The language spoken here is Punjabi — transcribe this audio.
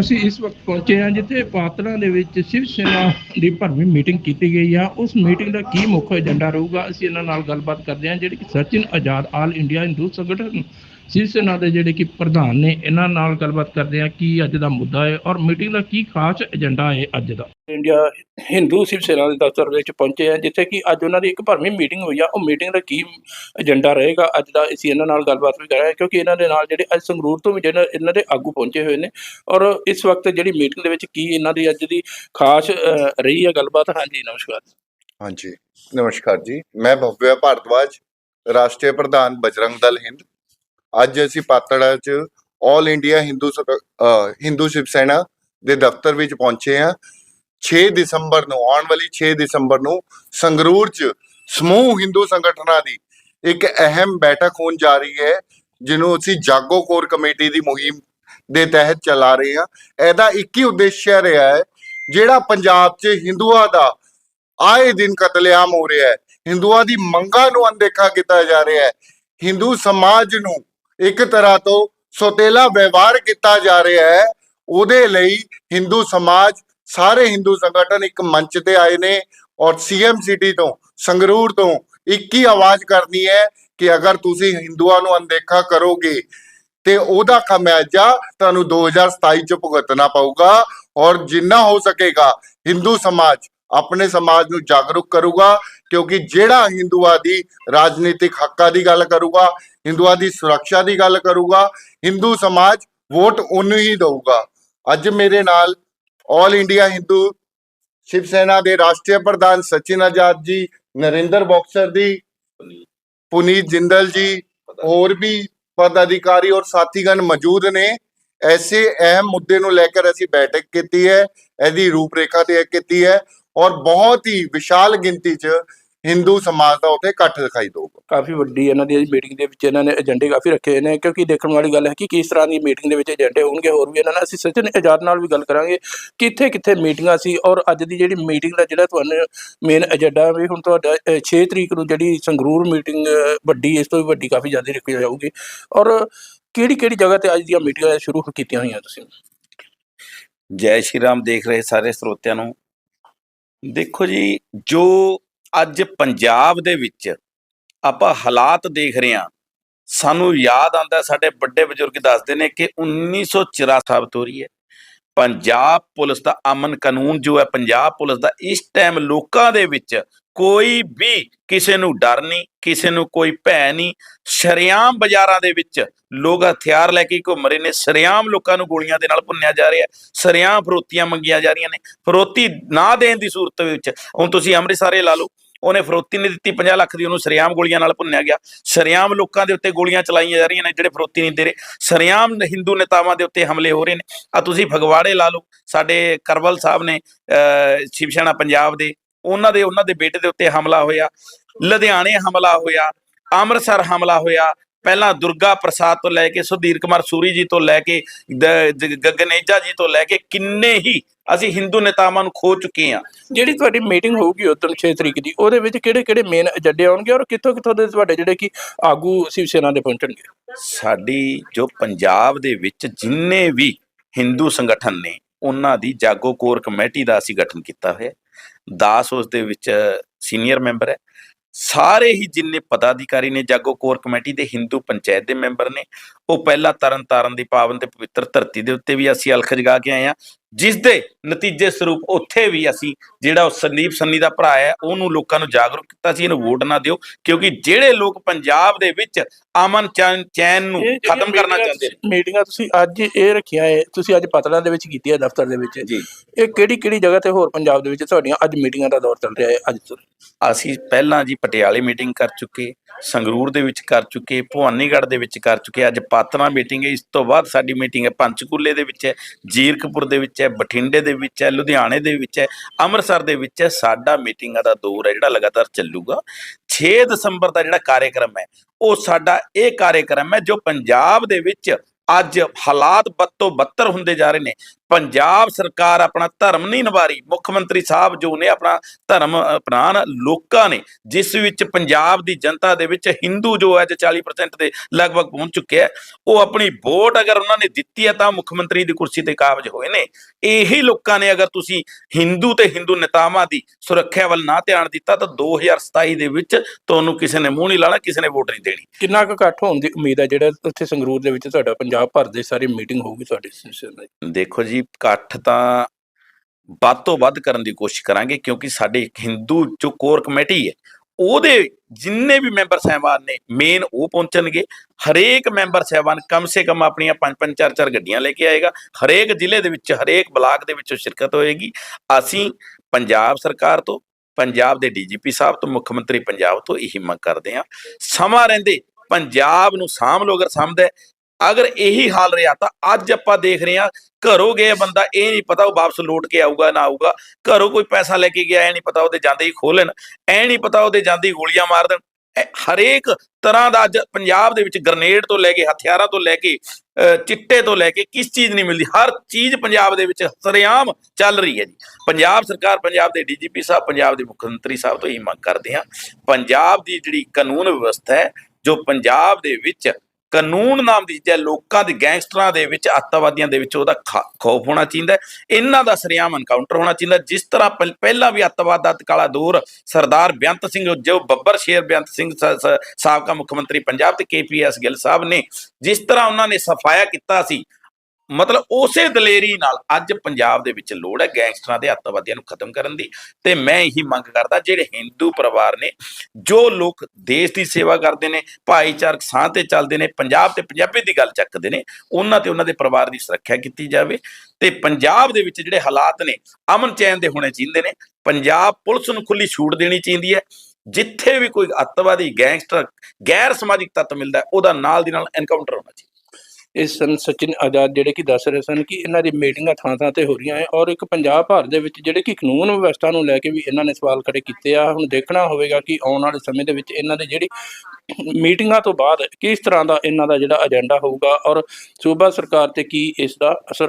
ਅਸੀਂ ਇਸ ਵਕਤ ਪਹੁੰਚੇ ਹਾਂ ਜਿੱਥੇ ਪਾਤਲਾ ਦੇ ਵਿੱਚ ਸ਼ਿਵ ਸੈਨਾ ਦੀ ਭਰਵੀਂ ਮੀਟਿੰਗ ਕੀਤੀ ਗਈ ਆ। ਉਸ ਮੀਟਿੰਗ ਦਾ ਕੀ ਮੁੱਖ ਏਜੰਡਾ ਰਹੂਗਾ, ਅਸੀਂ ਇਹਨਾਂ ਨਾਲ ਗੱਲਬਾਤ ਕਰਦੇ ਹਾਂ, ਜਿਹੜੇ ਕਿ ਸਚਿਨ ਆਜ਼ਾਦ ਆਲ ਇੰਡੀਆ ਹਿੰਦੂ ਸੰਗਠਨ ਸ਼ਿਵ ਸੈਨਾ ਦੇ ਜਿਹੜੇ ਕਿ ਪ੍ਰਧਾਨ ਨੇ ਇਹਨਾਂ ਨਾਲ ਗੱਲਬਾਤ ਕਰਦੇ ਹਾਂ ਕੀ ਅੱਜ ਦਾ ਮੁੱਦਾ ਹੈ ਔਰ ਮੀਟਿੰਗ ਦਾ ਕੀ ਖਾਸ ਏਜੰਡਾ ਹੈ ਅੱਜ ਦਾ। ਇੰਡੀਆ ਹਿੰਦੂ ਸ਼ਿਵ ਸੈਨਾ ਦੇ ਦਫ਼ਤਰ ਵਿੱਚ ਪਹੁੰਚੇ ਹਾਂ ਜਿੱਥੇ ਕਿ ਅੱਜ ਉਹਨਾਂ ਦੀ ਇੱਕ ਭਰਵੀਂ ਮੀਟਿੰਗ ਹੋਈ ਆ। ਉਹ ਮੀਟਿੰਗ ਦਾ ਕੀ ਏਜੰਡਾ ਰਹੇਗਾ ਅੱਜ ਦਾ ਅਸੀਂ ਇਹਨਾਂ ਨਾਲ ਗੱਲਬਾਤ ਵੀ ਕਰਾਂਗੇ ਕਿਉਂਕਿ ਇਹਨਾਂ ਦੇ ਨਾਲ ਜਿਹੜੇ ਅੱਜ ਸੰਗਰੂਰ ਤੋਂ ਵੀ ਜਿਹੜੇ ਇਹਨਾਂ ਦੇ ਆਗੂ ਪਹੁੰਚੇ ਹੋਏ ਨੇ। ਔਰ ਇਸ ਵਕਤ ਜਿਹੜੀ ਮੀਟਿੰਗ ਦੇ ਵਿੱਚ ਕੀ ਇਹਨਾਂ ਦੀ ਅੱਜ ਦੀ ਖਾਸ ਰਹੀ ਹੈ ਗੱਲਬਾਤ ਹਾਂਜੀ ਨਮਸਕਾਰ। ਹਾਂਜੀ ਨਮਸਕਾਰ ਜੀ। ਮੈਂ ਭਵਯ ਭਾਰਦਵਾਜ ਰਾਸ਼ਟਰੀ ਪ੍ਰਧਾਨ ਬਜਰੰਗ ਦਲ ਹਿੰਦ। ਅੱਜ ਅਸੀਂ ਪਾਤੜਾ 'ਚ 올 ਇੰਡੀਆ ਹਿੰਦੂ ਹਿੰਦੂ ਸ਼ਿਵ ਸੈਨਾ ਦੇ ਦਫ਼ਤਰ ਵਿੱਚ ਪਹੁੰਚੇ ਹਾਂ। 6 ਦਸੰਬਰ ਨੂੰ ਆਉਣ ਵਾਲੀ 6 ਦਸੰਬਰ ਨੂੰ ਸੰਗਰੂਰ 'ਚ ਸਮੂਹ ਹਿੰਦੂ ਸੰਗਠਨਾਂ ਦੀ ਇੱਕ ਅਹਿਮ ਬੈਠਕ ਹੋਣ ਜਾ ਰਹੀ ਹੈ, ਜਿਹਨੂੰ ਅਸੀਂ ਜਾਗੋ ਕੋਰ ਕਮੇਟੀ ਦੀ ਮੁਹਿੰਮ ਦੇ ਤਹਿਤ ਚਲਾ ਰਹੇ ਹਾਂ। ਇਹਦਾ ਇੱਕ ਹੀ ਉਦੇਸ਼ ਰਿਹਾ ਹੈ, ਜਿਹੜਾ ਪੰਜਾਬ 'ਚ ਹਿੰਦੂਆਂ ਦਾ ਆਏ ਦਿਨ ਕਤਲੇਆਮ ਹੋ ਰਿਹਾ ਹੈ। ਹਿੰਦੂਆਂ ਦੀ ਮੰਗਾਂ ਨੂੰ ਅਣਦੇਖਾ ਕੀਤਾ ਜਾ ਰਿਹਾ ਹੈ। ਹਿੰਦੂ ਸਮਾਜ ਨੂੰ ਇੱਕ ਤਰ੍ਹਾਂ ਤੋਂ ਸੋਤੇਲਾ ਵਿਵਹਾਰ ਕੀਤਾ ਜਾ ਰਿਹਾ ਹੈ। ਉਹਦੇ ਲਈ ਹਿੰਦੂ ਸਮਾਜ, ਸਾਰੇ ਹਿੰਦੂ ਸੰਗਠਨ ਇੱਕ ਮੰਚ ਤੇ ਆਏ ਨੇ ਔਰ ਸੀਐਮ ਸਿਟੀ ਤੋਂ, ਸੰਗਰੂਰ ਤੋਂ ਇੱਕ ਹੀ ਆਵਾਜ਼ ਕਰਨੀ ਹੈ ਕਿ ਅਗਰ ਤੁਸੀਂ ਹਿੰਦੂਆਂ ਨੂੰ ਅਣਦੇਖਾ ਕਰੋਗੇ ਤੇ ਉਹਦਾ ਖਮਿਆਜਾ ਤੁਹਾਨੂੰ 2027 ਚ ਭੁਗਤਣਾ ਪਊਗਾ ਔਰ ਜਿੰਨਾ ਹੋ ਸਕੇਗਾ ਹਿੰਦੂ ਸਮਾਜ ਆਪਣੇ ਸਮਾਜ ਨੂੰ ਜਾਗਰੂਕ ਕਰੂਗਾ, ਕਿਉਂਕਿ ਜਿਹੜਾ ਹਿੰਦੂਆਂ ਦੀ ਰਾਜਨੀਤਿਕ ਹੱਕਾਂ ਦੀ ਗੱਲ ਕਰੂਗਾ ਹਿੰਦੂਆਂ ਦੀ ਸੁਰੱਖਿਆ ਦੀ ਗੱਲ ਕਰੂਗਾ, ਹਿੰਦੂ ਸਮਾਜ ਵੋਟ ਉਹਨੂੰ ਹੀ ਦਊਗਾ। ਅੱਜ ਮੇਰੇ ਨਾਲ 올 ਇੰਡੀਆ ਹਿੰਦੂ ਸ਼ਿਵ ਸੈਨਾ ਦੇ ਰਾਸ਼ਟਰੀ ਪ੍ਰਧਾਨ ਸਚਿਨ ਆਜ਼ਾਦ ਜੀ, ਨਰਿੰਦਰ ਬੌਕਸਰ ਦੀ ਪੁਨੀਤ ਜਿੰਦਲ ਜੀ, ਹੋਰ ਵੀ ਪਦਾਧਿਕਾਰੀ ਔਰ ਸਾਥੀਗਣ ਮੌਜੂਦ ਨੇ। ਐਸੇ ਅਹਿਮ ਮੁੱਦੇ ਨੂੰ ਲੈ ਕੇ ਅਸੀਂ ਬੈਠਕ ਕੀਤੀ ਹੈ, ਇਹਦੀ ਰੂਪਰੇਖਾ ਤੇ ਕੀਤੀ ਹੈ। ਔਰ ਬਹੁਤ ਹੀ ਵਿਸ਼ਾਲ ਗਿਣਤੀ 'ਚ ਹਿੰਦੂ ਸਮਾਜ ਦਾ ਉੱਥੇ ਇਕੱਠ ਦਿਖਾਈ ਦੇਊਗਾ। ਕਾਫੀ ਵੱਡੀ ਇਹਨਾਂ ਦੀ ਮੀਟਿੰਗ ਦੇ ਵਿੱਚ ਇਹਨਾਂ ਨੇ ਏਜੰਡੇ ਕਾਫੀ ਰੱਖੇ ਨੇ ਕਿਉਂਕਿ ਦੇਖਣ ਵਾਲੀ ਗੱਲ ਹੈ ਕਿ ਕਿਸ ਤਰ੍ਹਾਂ ਦੀ ਮੀਟਿੰਗ ਦੇ ਵਿੱਚ ਏਜੰਡੇ ਹੋਣਗੇ ਹੋਰ ਵੀ ਇਹਨਾਂ ਨਾਲ ਅਸੀਂ ਸਚਿਨ ਆਜ਼ਾਦ ਨਾਲ ਵੀ ਗੱਲ ਕਰਾਂਗੇ ਕਿੱਥੇ ਕਿੱਥੇ ਮੀਟਿੰਗਾਂ ਸੀ ਔਰ ਅੱਜ ਦੀ ਜਿਹੜੀ ਮੀਟਿੰਗ ਦਾ ਜਿਹੜਾ ਤੁਹਾਨੂੰ ਮੇਨ ਏਜੰਡਾ ਵੀ ਹੁਣ ਤੁਹਾਡਾ ਅ, 6 ਤਰੀਕ ਨੂੰ ਜਿਹੜੀ ਸੰਗਰੂਰ ਮੀਟਿੰਗ ਵੱਡੀ ਇਸ ਤੋਂ ਵੀ ਵੱਡੀ ਕਾਫੀ ਜ਼ਿਆਦਾ ਰੱਖੀ ਜਾਊਗੀ। ਔਰ ਕਿਹੜੀ ਕਿਹੜੀ ਜਗ੍ਹਾ ਤੇ ਅੱਜ ਦੀਆਂ ਮੀਟਿੰਗਾਂ ਸ਼ੁਰੂ ਕੀਤੀਆਂ ਹੋਈਆਂ ਤੁਸੀਂ? ਜੈ ਸ਼੍ਰੀ ਰਾਮ ਦੇਖ ਰਹੇ ਸਾਰੇ ਸਰੋਤਿਆਂ ਨੂੰ। ਦੇਖੋ ਜੀ, ਜੋ ਅੱਜ ਪੰਜਾਬ ਦੇ ਵਿੱਚ ਆਪਾਂ ਹਾਲਾਤ ਦੇਖ ਰਹੇ ਹਾਂ, ਸਾਨੂੰ ਯਾਦ ਆਉਂਦਾ, ਸਾਡੇ ਵੱਡੇ ਬਜ਼ੁਰਗ ਦੱਸਦੇ ਨੇ ਕਿ 1984 ਸਾਬਤ ਹੋ ਰਹੀ ਹੈ। ਪੰਜਾਬ ਪੁਲਿਸ ਦਾ ਅਮਨ ਕਾਨੂੰਨ ਜੋ ਹੈ, ਪੰਜਾਬ ਪੁਲਿਸ ਦਾ ਇਸ ਟਾਈਮ ਲੋਕਾਂ ਦੇ ਵਿੱਚ ਕੋਈ ਵੀ ਕਿਸੇ ਨੂੰ ਡਰ ਨਹੀਂ, ਕਿਸੇ ਨੂੰ ਕੋਈ ਭੈ ਨਹੀਂ। ਸ਼ਰੇਆਮ ਬਾਜ਼ਾਰਾਂ ਦੇ ਵਿੱਚ ਲੋਕ ਹਥਿਆਰ ਲੈ ਕੇ ਘੁੰਮ ਰਹੇ ਨੇ। ਸਰਿਆਮ ਲੋਕਾਂ ਨੂੰ ਗੋਲੀਆਂ ਦੇ ਨਾਲ ਭੁੰਨਿਆ ਜਾ ਰਿਹਾ ਸਰਿਆਮ ਫਰੋਤੀਆਂ ਮੰਗੀਆਂ ਜਾ ਰਹੀਆਂ ਨੇ। ਫਰੋਤੀ ਨਾ ਦੇਣ ਦੀ ਸੂਰਤ ਵਿੱਚ ਹੁਣ ਤੁਸੀਂ ਅੰਮ੍ਰਿਤਸਰੇ ਲਾ ਲਓ। ਉਹਨੇ ਫਰੋਤੀ ਨਹੀਂ ਦਿੱਤੀ 50 ਲੱਖ ਦੀ, ਉਹਨੂੰ ਸਰਿਆਮ ਗੋਲੀਆਂ ਨਾਲ ਭੁੰਨਿਆ ਗਿਆ। ਸਰਿਆਮ ਲੋਕਾਂ ਦੇ ਉੱਤੇ ਗੋਲੀਆਂ ਚਲਾਈਆਂ ਜਾ ਰਹੀਆਂ ਨੇ, ਜਿਹੜੇ ਫਰੋਤੀ ਨਹੀਂ ਦੇ ਰਹੇ। ਸਰਿਆਮ ਹਿੰਦੂ ਨੇਤਾਵਾਂ ਦੇ ਉੱਤੇ ਹਮਲੇ ਹੋ ਰਹੇ ਨੇ। ਆ ਤੁਸੀਂ ਫਗਵਾੜੇ ਲਾ ਲਓ। ਸਾਡੇ ਕਰਵਲ ਸਾਹਿਬ ਨੇ ਸ਼ਿਵ ਸੈਨਾ ਪੰਜਾਬ ਦੇ ਉਹਨਾਂ ਦੇ ਉਹਨਾਂ ਦੇ ਬੇਟੇ ਦੇ ਉੱਤੇ ਹਮਲਾ ਹੋਇਆ ਲੁਧਿਆਣੇ ਹਮਲਾ ਹੋਇਆ ਅੰਮ੍ਰਿਤਸਰ ਹਮਲਾ ਹੋਇਆ ਪਹਿਲਾਂ ਦੁਰਗਾ ਪ੍ਰਸਾਦ ਤੋਂ ਲੈ ਕੇ ਸੁਧੀਰ ਕੁਮਾਰ ਸੂਰੀ ਜੀ ਤੋਂ ਲੈ ਕੇ ਗਗਨੇਜਾ ਜੀ ਤੋਂ ਲੈ ਕੇ ਕਿੰਨੇ ਹੀ ਅਸੀਂ ਹਿੰਦੂ ਨੇਤਾਵਾਂ ਨੂੰ ਖੋ ਚੁੱਕੇ ਹਾਂ ਜਿਹੜੀ ਤੁਹਾਡੀ ਮੀਟਿੰਗ ਹੋਊਗੀ ਉਦੋਂ 6 ਤਰੀਕ ਦੀ ਉਹਦੇ ਵਿੱਚ ਕਿਹੜੇ ਕਿਹੜੇ ਮੇਨ ਏਜੰਡੇ ਆਉਣਗੇ ਔਰ ਕਿੱਥੋਂ ਕਿੱਥੋਂ ਦੇ ਤੁਹਾਡੇ ਜਿਹੜੇ ਕਿ ਆਗੂ ਸ਼ਿਵ ਸੈਨਾ ਦੇ ਪਹੁੰਚਣਗੇ ਸਾਡੀ ਜੋ ਪੰਜਾਬ ਦੇ ਵਿੱਚ ਜਿੰਨੇ ਵੀ ਹਿੰਦੂ ਸੰਗਠਨ ਨੇ ਉਹਨਾਂ ਦੀ ਜਾਗੋ ਕੋਰ ਕਮੇਟੀ ਦਾ ਅਸੀਂ ਗਠਨ ਕੀਤਾ ਹੋਇਆ। ਦਾਸ ਉਸ ਦੇ ਵਿੱਚ ਸੀਨੀਅਰ ਮੈਂਬਰ ਹੈ। ਸਾਰੇ ਹੀ ਜਿੰਨੇ ਪਦਾਧਿਕਾਰੀ ਨੇ, ਜਾਗੋ ਕੋਰ ਕਮੇਟੀ ਦੇ ਹਿੰਦੂ ਪੰਚਾਇਤ ਦੇ ਮੈਂਬਰ ਨੇ, ਉਹ ਪਹਿਲਾਂ ਤਰਨ ਤਾਰਨ ਦੀ ਪਾਵਨ ਤੇ ਪਵਿੱਤਰ ਧਰਤੀ ਦੇ ਉੱਤੇ ਵੀ ਅਸੀਂ ਅਲਖ ਜਗਾ ਕੇ ਆਏ ਆ ਜਿਸ ਦੇ ਨਤੀਜੇ ਸਰੂਪ ਉੱਥੇ ਵੀ ਅਸੀਂ ਜਿਹੜਾ ਉਹ ਸੰਦੀਪ ਸੰਨੀ ਦਾ ਭਰਾ ਹੈ ਉਹਨੂੰ ਲੋਕਾਂ ਨੂੰ ਜਾਗਰੂਕ ਕੀਤਾ ਸੀ ਇਹਨੂੰ ਵੋਟ ਨਾ ਦਿਓ ਕਿਉਂਕਿ ਜਿਹੜੇ ਲੋਕ ਪੰਜਾਬ ਦੇ ਵਿੱਚ ਅਮਨ ਚੈਨ ਨੂੰ ਖਤਮ ਕਰਨਾ ਚਾਹੁੰਦੇ ਨੇ ਮੀਟਿੰਗਾਂ ਤੁਸੀਂ ਅੱਜ ਇਹ ਰੱਖਿਆ ਹੈ ਤੁਸੀਂ ਅੱਜ ਪਤਲਾ ਦੇ ਵਿੱਚ ਕੀਤੀ ਹੈ ਦਫ਼ਤਰ ਦੇ ਵਿੱਚ। ਜੀ। ਇਹ ਕਿਹੜੀ ਕਿਹੜੀ ਜਗ੍ਹਾ ਤੇ ਹੋਰ ਪੰਜਾਬ ਦੇ ਵਿੱਚ ਤੁਹਾਡੀਆਂ ਅੱਜ ਮੀਟਿੰਗਾਂ ਦਾ ਦੌਰ ਚੱਲ ਰਿਹਾ ਹੈ ਅੱਜ ਤੋਂ? ਅਸੀਂ ਪਹਿਲਾਂ ਜੀ ਪਟਿਆਲੇ ਮੀਟਿੰਗ ਕਰ ਚੁੱਕੇ ਸੰਗਰੂਰ ਦੇ ਵਿੱਚ ਕਰ ਚੁੱਕੇ, ਭਵਾਨੀਗੜ੍ਹ ਦੇ ਵਿੱਚ ਕਰ ਚੁੱਕੇ। ਅੱਜ ਪਾਤਨਾ ਮੀਟਿੰਗ ਹੈ, ਇਸ ਤੋਂ ਬਾਅਦ ਸਾਡੀ ਮੀਟਿੰਗ ਹੈ, ਪੰਚਕੂਲੇ ਦੇ ਵਿੱਚ ਹੈ, ਜੀਰਕਪੁਰ ਦੇ ਵਿੱਚ ਹੈ, ਬਠਿੰਡੇ ਦੇ ਵਿੱਚ ਹੈ, ਲੁਧਿਆਣੇ ਦੇ ਵਿੱਚ ਹੈ, ਅੰਮ੍ਰਿਤਸਰ ਦੇ ਵਿੱਚ ਹੈ। ਸਾਡਾ ਮੀਟਿੰਗਾਂ ਦਾ ਦੌਰ ਹੈ, ਜਿਹੜਾ ਲਗਾਤਾਰ ਚੱਲੂਗਾ। 6 ਦਸੰਬਰ ਦਾ ਜਿਹੜਾ ਕਾਰਜਕ੍ਰਮ ਹੈ, ਉਹ ਸਾਡਾ ਇਹ ਕਾਰਜਕ੍ਰਮ ਹੈ ਜੋ ਪੰਜਾਬ ਦੇ ਵਿੱਚ ਅੱਜ ਹਾਲਾਤ ਬੱਤੋਂ ਬੱਤਰ ਹੁੰਦੇ ਜਾ ਰਹੇ ਨੇ। ਪੰਜਾਬ ਸਰਕਾਰ ਆਪਣਾ ਧਰਮ ਨਹੀਂ ਨਿਭਾਰੀ। ਮੁੱਖ ਮੰਤਰੀ ਸਾਹਿਬ ਜੋ ਨੇ ਆਪਣਾ ਧਰਮ ਅਪਣਾਉਣ ਲੋਕਾਂ ਨੇ ਜਿਸ ਵਿੱਚ ਪੰਜਾਬ ਦੀ ਜਨਤਾ ਦੇ ਵਿੱਚ ਹਿੰਦੂ ਜੋ ਅੱਜ 40% ਦੇ ਲਗਭਗ ਪਹੁੰਚ ਚੁੱਕਿਆ ਹੈ, ਉਹ ਆਪਣੀ ਵੋਟ ਅਗਰ ਉਹਨਾਂ ਨੇ ਦਿੱਤੀ ਹੈ ਤਾਂ ਮੁੱਖ ਮੰਤਰੀ ਦੀ ਕੁਰਸੀ ਤੇ ਕਾਬਜ ਹੋਏ ਨੇ। ਇਹੀ ਲੋਕਾਂ ਨੇ ਅਗਰ ਤੁਸੀਂ ਹਿੰਦੂ ਤੇ ਹਿੰਦੂ ਨੇਤਾਵਾਂ ਦੀ ਸੁਰੱਖਿਆ ਵੱਲ ਨਾ ਧਿਆਨ ਦਿੱਤਾ ਤਾਂ 2027 ਦੇ ਵਿੱਚ ਤੁਹਾਨੂੰ ਕਿਸੇ ਨੇ ਮੂੰਹ ਨਹੀਂ ਲਾਣਾ ਕਿਸੇ ਨੇ ਵੋਟ ਨਹੀਂ ਦੇਣੀ। ਕਿੰਨਾ ਕੁ ਇਕੱਠ ਹੋਣ ਦੀ ਉਮੀਦ ਹੈ ਜਿਹੜਾ ਉੱਥੇ ਸੰਗਰੂਰ ਦੇ ਵਿੱਚ ਤੁਹਾਡਾ ਪੰਜਾਬ ਭਰ ਦੇ ਸਾਰੀ ਮੀਟਿੰਗ ਹੋਊਗੀ ਤੁਹਾਡੀ ਸਿਲਸਿਲੇ ਨਾਲ ਦੇਖੋ ਜੀ ਇਕੱਠ ਤਾਂ ਵੱਧ ਤੋਂ ਵੱਧ ਕਰਨ ਦੀ ਕੋਸ਼ਿਸ਼ ਕਰਾਂਗੇ, ਕਿਉਂਕਿ ਸਾਡੇ ਹਿੰਦੂ ਜੋ ਕੋਰ ਕਮੇਟੀ ਹੈ, ਉਹਦੇ ਜਿੰਨੇ ਵੀ ਮੈਂਬਰ ਸਹਿਬਾਨ ਨੇ ਮੇਨ ਉਹ ਪਹੁੰਚਣਗੇ। ਹਰੇਕ ਮੈਂਬਰ ਸਹਿਬਾਨ ਕਮ ਸੇ ਕਮ ਆਪਣੀਆਂ ਪੰਜ ਪੰਜ, ਚਾਰ ਚਾਰ ਗੱਡੀਆਂ ਲੈ ਕੇ ਆਏਗਾ। ਹਰੇਕ ਜ਼ਿਲ੍ਹੇ ਦੇ ਵਿੱਚ, ਹਰੇਕ ਬਲਾਕ ਦੇ ਵਿੱਚੋਂ ਸ਼ਿਰਕਤ ਹੋਏਗੀ। ਅਸੀਂ ਪੰਜਾਬ ਸਰਕਾਰ ਤੋਂ, ਪੰਜਾਬ ਦੇ ਡੀਜੀਪੀ ਸਾਹਿਬ ਤੋਂ, ਮੁੱਖ ਮੰਤਰੀ ਪੰਜਾਬ ਤੋਂ ਇਹੀ ਮੰਗ ਕਰਦੇ ਹਾਂ। ਸਮਾਂ ਰਹਿੰਦੇ, ਪੰਜਾਬ ਨੂੰ ਸਾਂਭ ਲੋ ਅਗਰ ਸਾਂਭਦਾ ਅਗਰ ਇਹੀ ਹਾਲ ਰਿਹਾ ਤਾਂ ਅੱਜ ਆਪਾਂ ਦੇਖ ਰਹੇ ਹਾਂ, ਘਰੋਂ ਗਿਆ ਬੰਦਾ, ਇਹ ਨਹੀਂ ਪਤਾ ਉਹ ਵਾਪਸ ਲੌਟ ਕੇ ਆਊਗਾ ਨਾ ਆਊਗਾ। ਘਰੋਂ ਕੋਈ ਪੈਸਾ ਲੈ ਕੇ ਗਿਆ, ਇਹ ਨਹੀਂ ਪਤਾ ਉਹਦੇ ਜਾਂਦੇ ਹੀ ਖੋਹ ਲੈਣ ਐ ਨਹੀਂ ਪਤਾ ਉਹਦੇ ਜਾਂਦੇ ਹੀ ਗੋਲੀਆਂ ਮਾਰ ਦੇਣ। ਹਰੇਕ ਤਰ੍ਹਾਂ ਦਾ ਅੱਜ ਪੰਜਾਬ ਦੇ ਵਿੱਚ ਗ੍ਰਨੇਡ ਤੋਂ ਲੈ ਕੇ, ਹਥਿਆਰਾਂ ਤੋਂ ਲੈ ਕੇ ਚਿੱਟੇ ਤੋਂ ਲੈ ਕੇ ਕਿਸ ਚੀਜ਼ ਨਹੀਂ ਮਿਲਦੀ, ਹਰ ਚੀਜ਼ ਪੰਜਾਬ ਦੇ ਵਿੱਚ ਸਰੇਆਮ ਚੱਲ ਰਹੀ ਹੈ ਜੀ। ਪੰਜਾਬ ਸਰਕਾਰ, ਪੰਜਾਬ ਦੇ ਡੀਜੀਪੀ ਸਾਹਿਬ, ਪੰਜਾਬ ਦੇ ਮੁੱਖ ਮੰਤਰੀ ਸਾਹਿਬ ਤੋਂ ਹੀ ਮੰਗ ਕਰਦੇ ਹਾਂ। ਪੰਜਾਬ ਦੀ ਜਿਹੜੀ ਕਾਨੂੰਨ ਵਿਵਸਥਾ ਹੈ, ਜੋ ਪੰਜਾਬ ਦੇ ਵਿੱਚ ਕਾਨੂੰਨ ਨਾਮ ਦੀ ਚੀਜ਼ ਲੋਕਾਂ ਦੇ ਗੈਂਗਸਟਰਾਂ ਦੇ ਵਿੱਚ, ਅੱਤਵਾਦੀਆਂ ਦੇ ਵਿੱਚ ਉਹਦਾ ਖਾ- ਖੌਫ ਹੋਣਾ ਚਾਹੀਦਾ ਇਹਨਾਂ ਦਾ ਸਰਿਆਮ ਐਨਕਾਊਂਟਰ ਹੋਣਾ ਚਾਹੀਦਾ। ਜਿਸ ਤਰ੍ਹਾਂ ਪਹਿ- ਪਹਿਲਾਂ ਵੀ ਅੱਤਵਾਦ ਦਾ ਕਾਲਾ ਦੌਰ, ਸਰਦਾਰ ਬੇਅੰਤ ਸਿੰਘ, ਜੋ ਬੱਬਰ ਸ਼ੇਰ ਬੇਅੰਤ ਸਿੰਘ ਸ- ਸਾਬਕਾ ਮੁੱਖ ਮੰਤਰੀ ਪੰਜਾਬ ਤੇ ਕੇਪੀਐਸ ਗਿੱਲ ਸਾਹਿਬ ਨੇ, ਜਿਸ ਤਰ੍ਹਾਂ ਉਹਨਾਂ ਨੇ ਸਫਾਇਆ ਕੀਤਾ ਸੀ ਮਤਲਬ ਉਸੇ ਦਲੇਰੀ ਨਾਲ ਅੱਜ ਪੰਜਾਬ ਦੇ ਵਿੱਚ ਲੋੜ ਹੈ ਗੈਂਗਸਟਰਾਂ ਦੇ ਅੱਤਵਾਦੀਆਂ ਨੂੰ ਖਤਮ ਕਰਨ ਦੀ। ਤੇ ਮੈਂ ਇਹੀ ਮੰਗ ਕਰਦਾ, ਜਿਹੜੇ ਹਿੰਦੂ ਪਰਿਵਾਰ ਨੇ, ਜੋ ਲੋਕ ਦੇਸ਼ ਦੀ ਸੇਵਾ ਕਰਦੇ ਨੇ, ਭਾਈਚਾਰਕ ਸਾਹ ਤੇ ਚੱਲਦੇ ਨੇ, ਪੰਜਾਬ ਤੇ ਪੰਜਾਬੀ ਦੀ ਗੱਲ ਚੱਕਦੇ ਨੇ, ਉਹਨਾਂ ਤੇ ਉਹਨਾਂ ਦੇ ਪਰਿਵਾਰ ਦੀ ਸੁਰੱਖਿਆ ਕੀਤੀ ਜਾਵੇ। ਤੇ ਪੰਜਾਬ ਦੇ ਵਿੱਚ ਜਿਹੜੇ ਹਾਲਾਤ ਨੇ, ਅਮਨ ਚੈਨ ਦੇ ਹੋਣੇ ਚਾਹੀਦੇ ਨੇ, ਪੰਜਾਬ ਪੁਲਿਸ ਨੂੰ ਖੁੱਲੀ ਛੂਟ ਦੇਣੀ ਚਾਹੀਦੀ ਹੈ। ਜਿੱਥੇ ਵੀ ਕੋਈ ਅੱਤਵਾਦੀ, ਗੈਂਗਸਟਰ, ਗੈਰ ਸਮਾਜਿਕ ਤੱਤ ਮਿਲਦਾ, ਉਹਦਾ ਨਾਲ ਦੀ ਨਾਲ ਐਨਕਾਊਂਟਰ ਹੋਣਾ ਚਾਹੀਦਾ। ਇਸ ਸਨ ਸਚਿਨ ਆਜ਼ਾਦ ਜਿਹੜੇ ਕਿ ਦੱਸ ਰਹੇ ਸਨ ਕਿ ਇਹਨਾਂ ਦੀ ਮੀਟਿੰਗਾਂ ਥਾਂ ਥਾਂ ਤੇ ਹੋ ਰਹੀਆਂ ਹੈ ਔਰ ਇੱਕ ਪੰਜਾਬ ਭਰ ਦੇ ਵਿੱਚ ਜਿਹੜੇ ਕਿ ਕਾਨੂੰਨ ਵਿਵਸਥਾ ਨੂੰ ਲੈ ਕੇ ਵੀ ਇਹਨਾਂ ਨੇ ਸਵਾਲ ਖੜੇ ਕੀਤੇ ਆ, ਹੁਣ ਦੇਖਣਾ ਹੋਵੇਗਾ ਕਿ ਆਉਣ ਵਾਲੇ ਸਮੇਂ ਦੇ ਵਿੱਚ ਇਹਨਾਂ ਦੇ ਜਿਹੜੀ ਮੀਟਿੰਗਾਂ ਤੋਂ ਬਾਅਦ ਕਿਸ ਤਰ੍ਹਾਂ ਦਾ ਇਹਨਾਂ ਦਾ ਜਿਹੜਾ ਏਜੰਡਾ ਹੋਊਗਾ ਔਰ ਸੂਬਾ ਸਰਕਾਰ ਤੇ ਕੀ ਇਸ ਦਾ ਅਸਰ